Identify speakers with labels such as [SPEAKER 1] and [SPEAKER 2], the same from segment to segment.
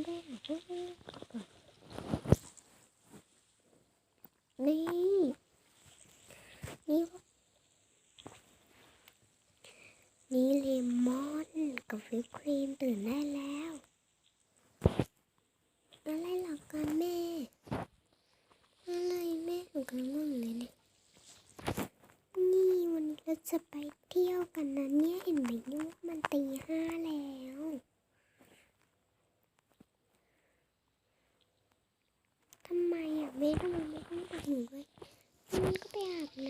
[SPEAKER 1] นี่ นี่ นี่เลมอนกับวิปครีมตื่นได้แล้ว อะไรหรอกันแม่ อะไรแม่หนูกำลังง่วงเลยนี่นี่วันนี้เราจะไปเที่ยวกันนะเนี่ยเห็นไหมว่ามันตีห้าแล้ว ทำไมอะเมททำไมเมทไม่บอกหนูด้วยมันก็ไปอาบน้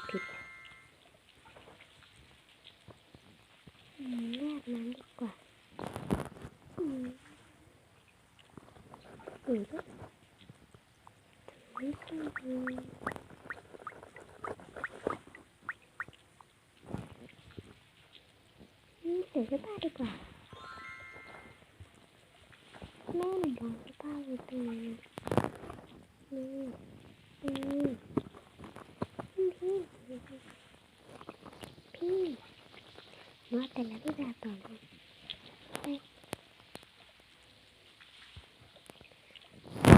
[SPEAKER 1] くる。なんだ、なんだか。うん。うん。うん。ถือก็ได้ดีกว่าแม่หนูบอกก็ได้เลยนี่นี่ นวดแต่ละรูปแบบต่อเลยอา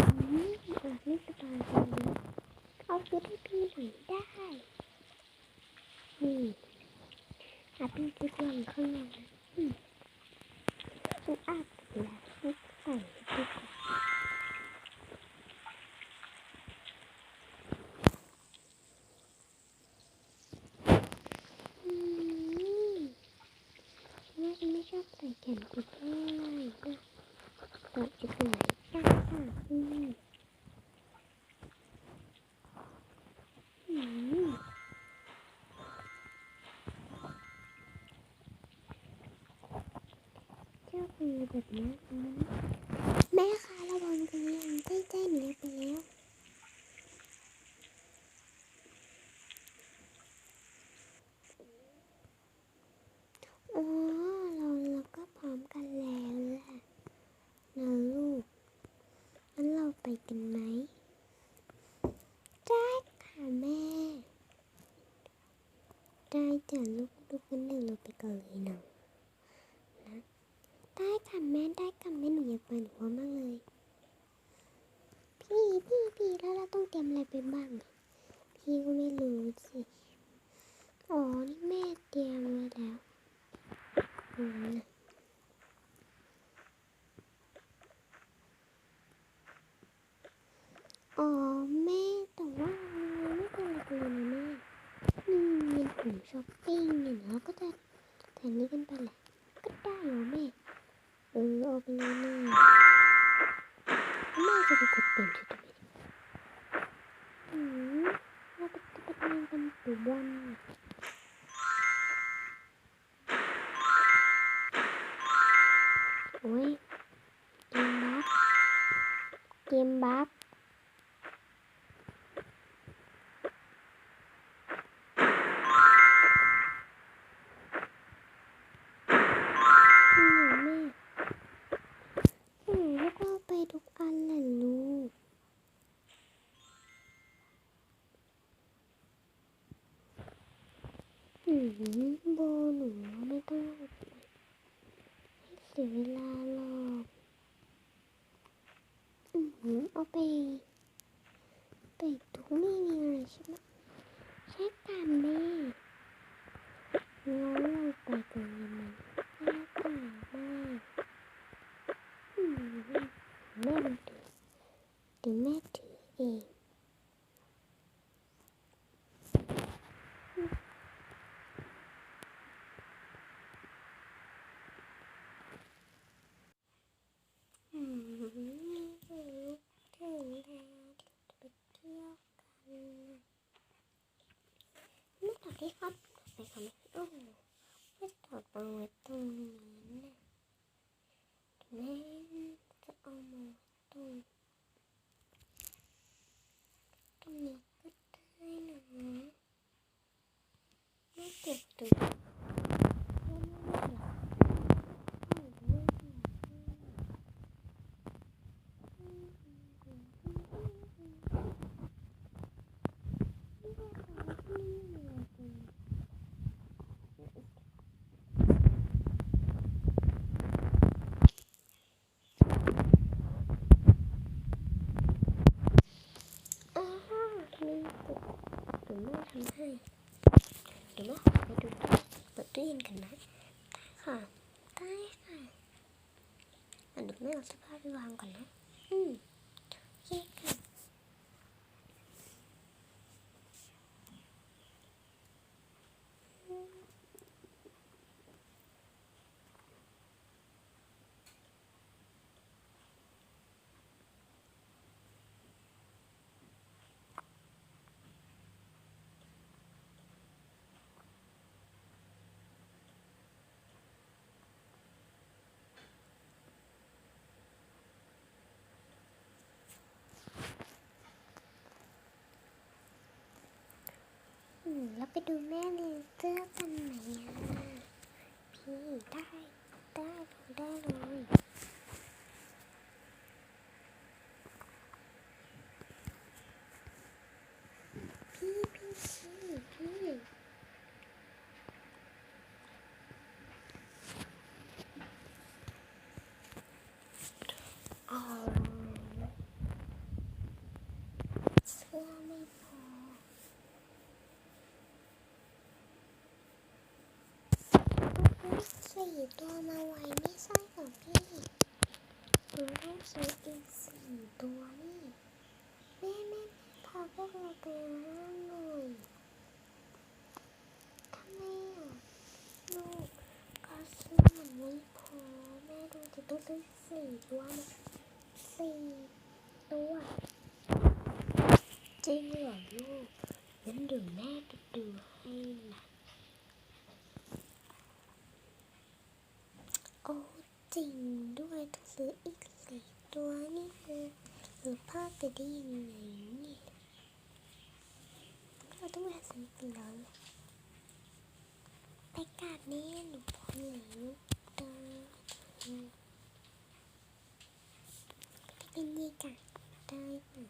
[SPEAKER 1] บไม่สบายเลยเอาชุดให้พี่หน่อยได้ นี่อาบพี่จะดวางข้างหน้าอืมอาบแล้วใส่ชุด 嗯嗯。came back Yay! สดีครับไปคอมเมนต์อ้ไม่ตอบเลย ได้ยินกันไหมค่ะได้ค่ะอันดับแรกเอาเสื้อผ้าไปวางก่อนนะ อืม เราไปดูแม่เลนเสื้อกันไหมอะพี่ได้ ได้ได้เลยพี่พี่พี่พี่เอาเสื้อไม่พอ สี่ตัวมาไว้ไม่ใช่หรอพี่หนูต้องซื้ออีกสี่ตัวนี่แม่แม่พาพวกเราไปห้างหน่อยทำไมอะลูกก็ซื้อมันไม่พอแม่ดูจะต้องซื้อสี่ตัวนะสี่ตัวจริงเหรอลูกงั้นเดี๋ยวแม่ไปดูให้นะ โอ้ จริงด้วยต้องซื้ออีกสี่ตัวนี่คือหรือพลาดไปได้ยังไงนี่เราต้องมาซื้อกันแล้วไปกาดแน่หนูพร้อมแล้วตาไปเป็นยี่กะได้ค่ะ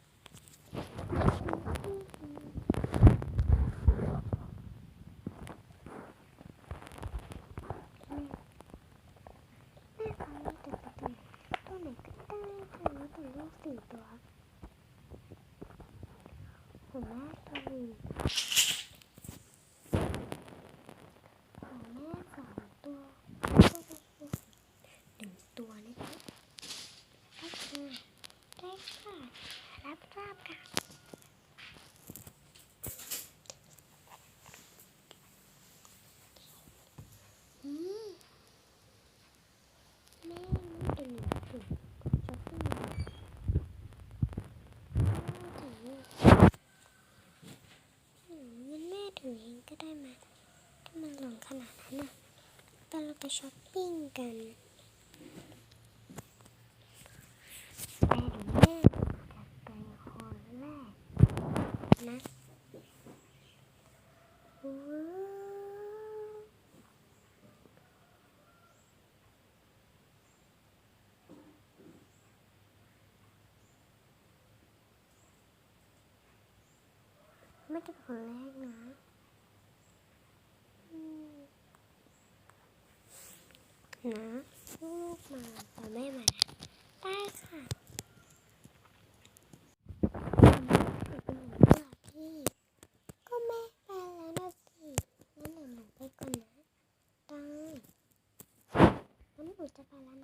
[SPEAKER 1] แม่เขาไม่ติดประตูตัวไหนก็ได้ค่ะแล้วแต่ลูกสี่ตัว ของแม่ตัวหนึ่งของแม่สองตัวหนึ่งตัวนะคะได้ค่ะได้ค่ะรับทราบค่ะอืม แม่นี่เป็นหนึ่งถุงช้อปปิ้งมาถืออืมงั้นแม่ถือเองก็ได้มาถ้ามันหลงขนาดนั้นน่ะ ตอนเราไปช้อปปิ้งกันไปแม่จะเป็นคนแรกนะว้าวแม่จะเป็นคนแรกนะอืม นะลูกมาแต่แม่มาได้ค่ะก็แม่ไปแล้วนะสิงั้นหนูไปก่อนนะได้งั้นหนูจะไปแล้วนะ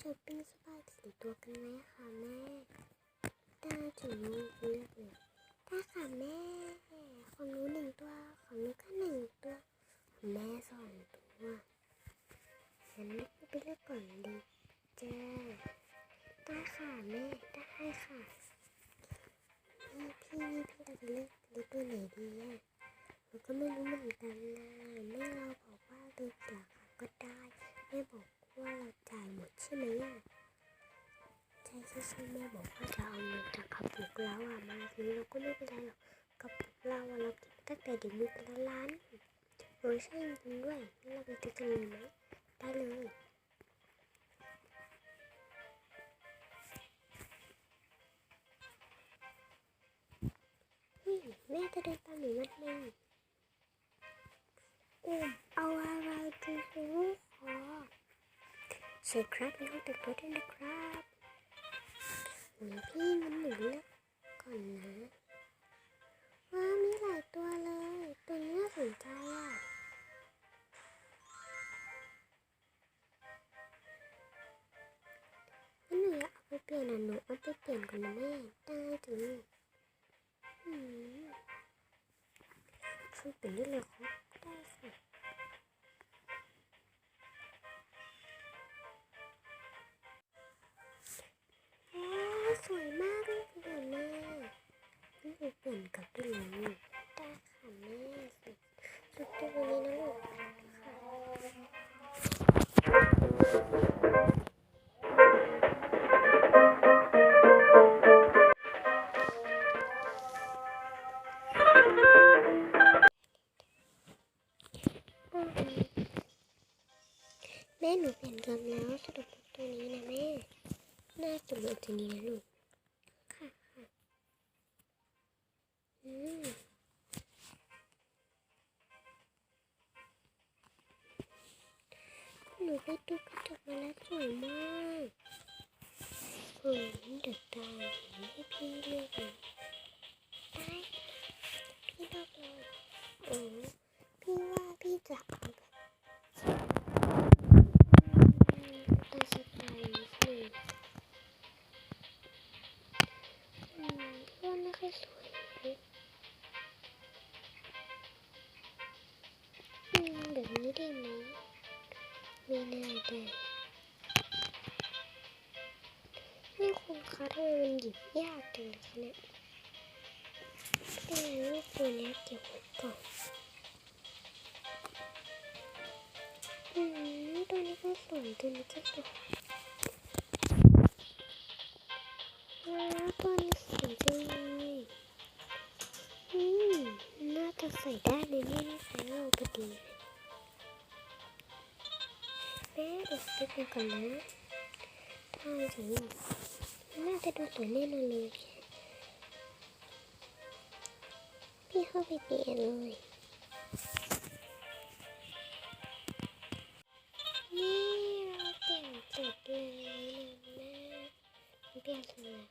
[SPEAKER 1] ช้อปปิ้งสบายสี่ตัวกันไหมคะแม่ได้ถึงลูกเลือกเลยได้ค่ะแม่ของหนูหนึ่งตัวของหนูก็หนึ่งตัวของแม่สองตัวงั้นลูกไปเลือกก่อนดีจ้าได้ค่ะแม่ได้ค่ะพี่พี่พี่เราจะเลือกเลือกตัวไหนดีอะเราก็ไม่รู้เหมือนกันนะแม่เราบอกว่าเลือกราคาก็ได้แม่บอก ว่าเราจ่ายหมดใช่ไหมใช่ใช่ใช่แม่บอกว่าจะเอาเงินจากกระปุกแล้วอะมาซื้อเราก็ไม่เป็นไรหรอกกระปุกเราอะเราเก็บตั้งแต่เด็กมีเป็นล้านโอ้ยใช่จริงด้วยงั้นเราไปซื้อกันเลยไหมได้เลยแม่จะเดินตามหนูมาทำไมอุ้มเอาอะไรไปซื้อขอ ใช่ครับในห้องต่งตัวด้วยนะครับหนูพี่มันหนูเลือกก่อนนะว้ามีหลายตัวเลย ตัวนี้น่าสนใจอะงั้นหนูอยากเอาไปเปลี่ยนอะหนูเอาไปเปลี่ยนก่อนนะแม่ได้ถึงอืมช่วยเปลี่ยนได้เลยครับได้ค่ะ สวยมากเลยเดี๋ยวแม่นี่หนูเปลี่ยนกับได้เลยลูได้ค่ะแม่สุดสุดตัวนี้นะลูกค่ะอืมแม่หนูเปลี่ยนกลับแล้วสรุปตัวนี้นะแม่ น่าจะเหมือนตัวนี้นะลูก ค่ะค่ะอืมหนูได้ตุ๊กตามาแล้วสวยมากผมเดือดตาให้พี่เลือกเลย นี้ก็สวยว้าวตัวนี้สวยจังเลยอืมน่าจะใส่ได้เลยนี่นี่ใส่เราพอดีแม่เดี๋ยวซื้อกันก่อนนะถ้าถึงน่าจะดูสวยแน่นอนเลย พี่เข้าไปเปลี่ยนเลยนี่เราเปลี่ยนเสร็จเลยนะแม่เปลี่ยนเสร็จแล้ว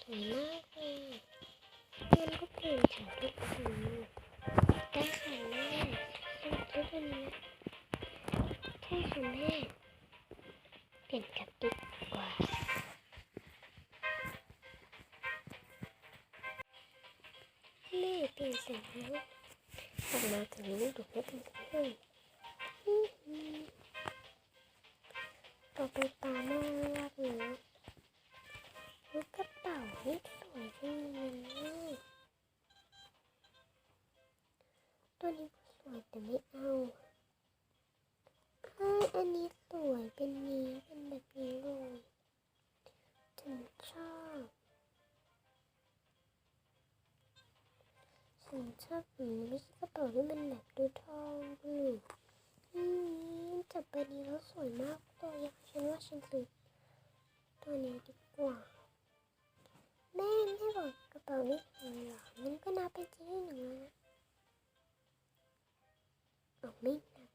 [SPEAKER 1] สวยมากเลยมันก็เปลี่ยนจากทุกคนได้ค่ะแม่สรุปทุกคนนะใช่ค่ะแม่เปลี่ยนกับตุ๊ก ลยอื้อหือต่อไปตาหน้ารักนะลูกกระเป๋านี่สวยจังเลยตัวนี้ก็สวยแต่ไม่เอาเอ้ยอันนี้สวยเป็นนี้เป็นแบบนี้เลยฉันชอบ ฉันชอบแบบนี้ไม่ใช่กระเป๋าที่มันแบบดูทองดูอืมจับไปนี้แล้วสวยมากตัวอยากฉันว่าฉันซื้อตัวนี้ดีกว่า แม่แม่บอกกระเป๋านี้สวยเหรอมันก็นับเป็นที่หนึ่งแล้วนะเอาไม่นับ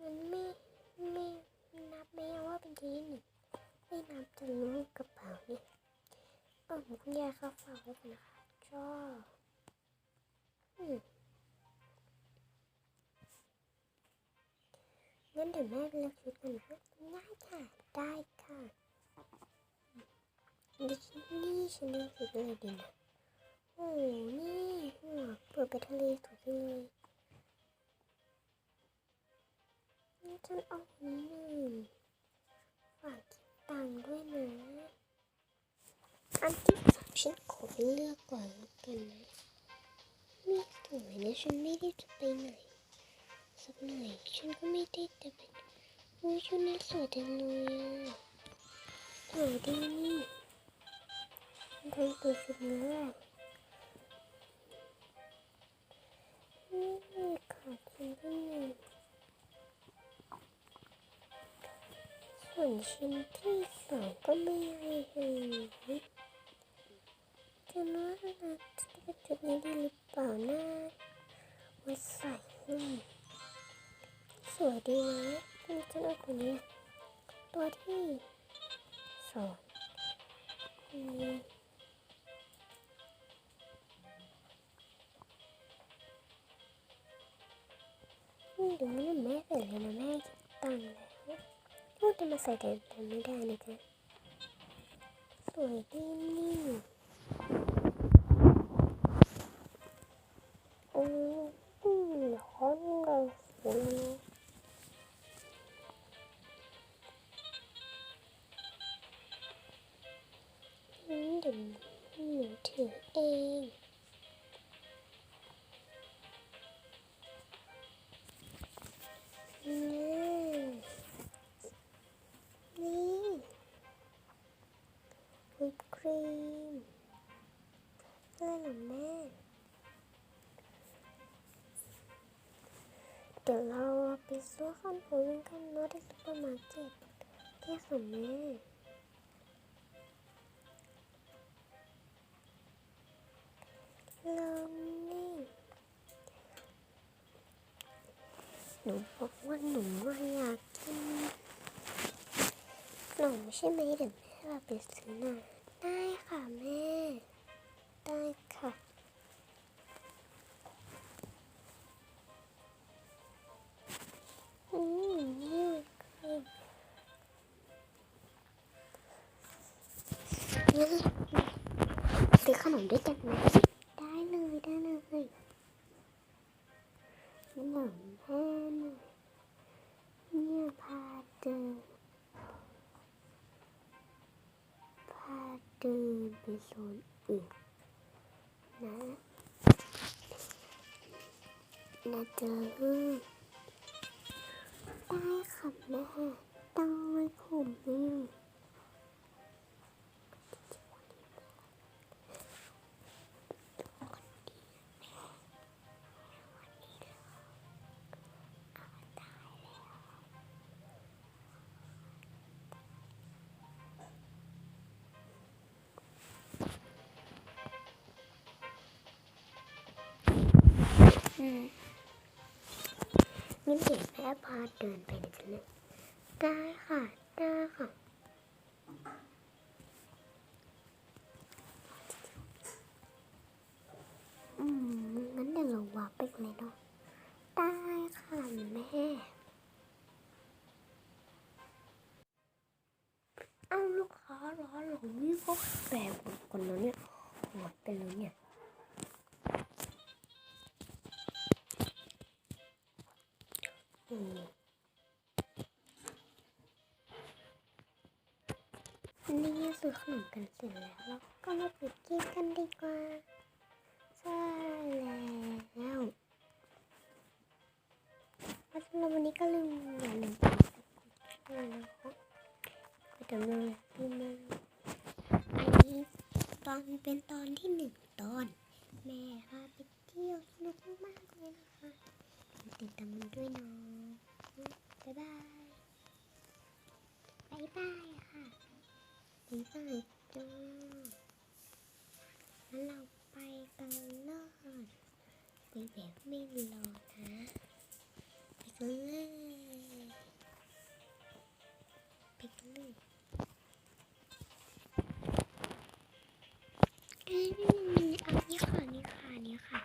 [SPEAKER 1] มันไม่ไม่นับไม่ว่าเป็นที่หนึ่งไม่นับจะรู้กระเป๋านี่เออคุณยายเขาฝากไว้นนะคะชอบ งั้นเดี๋ยวแม่เลือกชุดกันนะได้ค่ะ ได้ค่ะดิฉันนี่ฉันเลือกชุดอะไรดีนะโอ้นี่หัวเปิดไปทะเลสวยจังเลยนี่ฉันเอาอันนี้หนึ่งฝากคิดตังค์ด้วยนะ อันที่สามฉันขอเลือกก่อนแล้วกันนะ ไม่สวยนะฉันไม่ได้จะไปไหนสักหน่อยฉันก็ไม่ได้จะไปอุ้ยชุดนี้สวยจังเลยอะสวยดีนี่ทำตัวสุดเนื้อนี่ขอชิ้นที่หนึ่งส่วนชิ้นที่สองก็ไม่ให้เห็นจะว่าเราจะเป็นจุดนี้ได้หรือ เปล่าหนะว่าใส่ให้สวยดีนะนี่ฉันเอาตัวนี้ ตัวที่สองอืมอืมเดี๋ยวมันแม่ใส่เลยนะแม่คิดตังแล้วพูดจะมาใส่แต่แต่ไม่ได้นะจ๊ะสวยดีนี่ โอ้อืมฮอนเลยสวยนะนี่เดี๋ยวหนูถือเองนี่นี่วิปครีมอะไรเหรอแม่ เดี๋ยวเราไปซื้อขนมกันเนาะที่ซุปเปอร์มาร์เก็ตแค่ของแม่ลองนี่ หนูบอกว่าหนูว่อยากกินขนมใช่ไหมเดี๋ยวแม่เราไปซื้อน่ะได้ค่ะแม่ ได้ค่ะ ซื้อขนมด้วยกันไหมได้เลยได้เลยขนมแห้งเนี่ยพาเดินพาเดินไปโซนอื่นนะนะเจอ ได้ค่ะแม่ต้องไว้ผมนี่อื มงั้นเดี๋ยวแม่พาเดินไปเดี๋ยวจะเลยได้ค่ะ ได้ค่ะอืมงั้นเดี๋ยวเราวาไปเลยเนาะได้ค่ะแม่เอาลูกค้าร้อนหลงนี่ก็แบบคนนั้นเนี่ยหมดไปเลยเนี่ย นมกันเสร็จแล้วเราก็มาปิดกินกันดีกว่าใช่แล้วเพราะฉะนั้นวันนี้ก็ลืมอย่าลืมกดติดตามนะคะก็จะมาที่มันอันนี้ตอนเป็นตอนที่หนึ่งตอน แม่พาไปเที่ยวสนุกมากเลยนะคะติดตามด้วยเนาะบ๊ายบายบ๊ายบายค่ะ บ๊ายบจ้แล้วเราไปกันเลยไปแบบไม่รอนะไปกันเลยไปกันเลยเอ้ยนี่ค่ะนี่ค่ะนี่ค่ะ